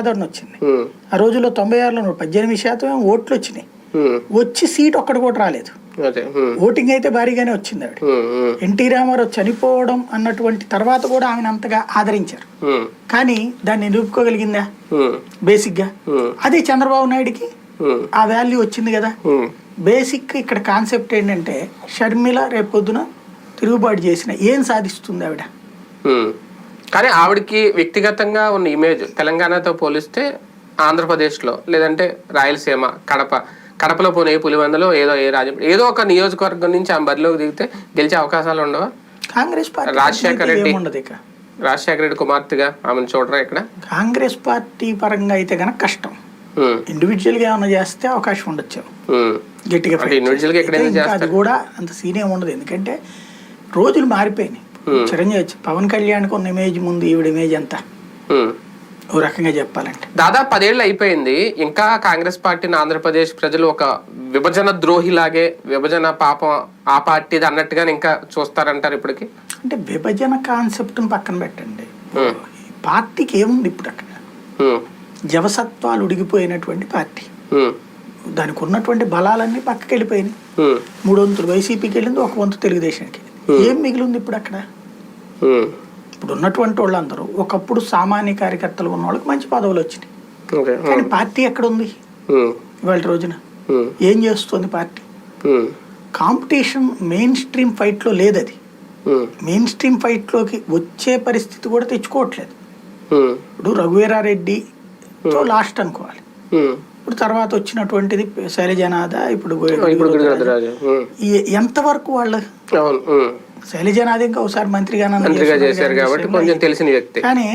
ఆదరణ వచ్చింది. ఆ రోజుల్లో తొంభై ఆరులో పద్దెనిమిది శాతం ఓట్లు వచ్చినాయి. వచ్చి సీట్ ఒక్కటి కూడా రాలేదు. ఓటింగ్ అయితే భారీగానే వచ్చింది ఆవిడ. ఎన్టీ రామారావు చనిపోవడం అన్నటువంటి తర్వాత కూడా ఆమెను అంతగా ఆదరించారు. కానీ దాన్ని నిలుపుకోగలిగిందా ఉమ్, బేసిక్గా. ఉమ్, అదే చంద్రబాబు నాయుడికి ఆ వాల్యూ వచ్చింది కదా. బేసిక్ ఇక్కడ కాన్సెప్ట్ ఏంటంటే షర్మిల రేపు పొద్దున తిరుగుబాటు చేసిన ఏం సాధిస్తుంది ఆవిడ. కానీ ఆవిడకి వ్యక్తిగతంగా ఉన్న ఇమేజ్ తెలంగాణతో పోలిస్తే ఆంధ్రప్రదేశ్లో లేదంటే రాయలసీమ కడప కడపలో పోనీ ఏ పులివెందలో ఏదో ఏ రాజ ఏదో ఒక నియోజకవర్గం నుంచి ఆమె బరిలోకి దిగితే గెలిచే అవకాశాలు ఉండవా? కాంగ్రెస్ పార్టీ రాజశేఖర్ రెడ్డి. రాజశేఖర రెడ్డి కుమార్తెగా ఆమెను చూడరా ఇక్కడ? కాంగ్రెస్ పార్టీ పరంగా అయితే కనుక కష్టం. ఇండివిజువల్గా ఏమైనా చేస్తే అవకాశం ఉండొచ్చు. గట్టిగా individual గా అది కూడా అంత సీన్ ఏమి ఉండదు. ఎందుకంటే రోజులు మారిపోయినాయి. చిరంజీవి పవన్ కళ్యాణ్కి ఉన్న ఇమేజ్ ముందు ఈవిడ ఇమేజ్ ఎంత? ఉమ్. ఓ రకంగా చెప్పాలంటే. దాదాపు పదేళ్ళు అయిపోయింది. ఇంకా కాంగ్రెస్ పార్టీని ఆంధ్రప్రదేశ్ ప్రజలు ఒక విభజన ద్రోహిలాగే విభజన పాపం ఆ పార్టీది అన్నట్టుగానే ఇంకా చూస్తారంటారు ఇప్పటికి? అంటే విభజన కాన్సెప్ట్ని పక్కన పెట్టండి. ఈ పార్టీకి ఏముంది ఇప్పుడు అక్కడ? జవసత్వాలు ఉడిగిపోయినటువంటి పార్టీ. దానికి ఉన్నటువంటి బలాలన్నీ పక్కకి వెళ్ళిపోయినాయి మూడు వంతులు వైసీపీకి వెళ్ళింది ఒక వంతు తెలుగుదేశానికి ఏం మిగిలింది ఇప్పుడు అక్కడ. ఇప్పుడు ఉన్నటువంటి వాళ్ళందరూ ఒకప్పుడు సామాన్య కార్యకర్తలు ఉన్న వాళ్ళకి మంచి పదవులు వచ్చినాయి. కానీ పార్టీ ఎక్కడ ఉంది ఉమ్, ఇవాళ రోజున ఏం చేస్తుంది పార్టీ? కాంపిటీషన్ మెయిన్ స్ట్రీమ్ ఫైట్లో లేదు అది మెయిన్ స్ట్రీమ్ ఫైట్లోకి వచ్చే పరిస్థితి కూడా తెచ్చుకోవట్లేదు. ఇప్పుడు రఘువీరారెడ్డితో లాస్ట్ అనుకోవాలి. ఇప్పుడు తర్వాత వచ్చినటువంటిది శైలజనాథ ఇప్పుడు ఎంతవరకు వాళ్ళు. శైలజనాథ్ ఇంకా ఒకసారి మంత్రిగా మంత్రిగా చేశారు కాబట్టి కొంచెం తెలిసిన వ్యక్తి. కానీ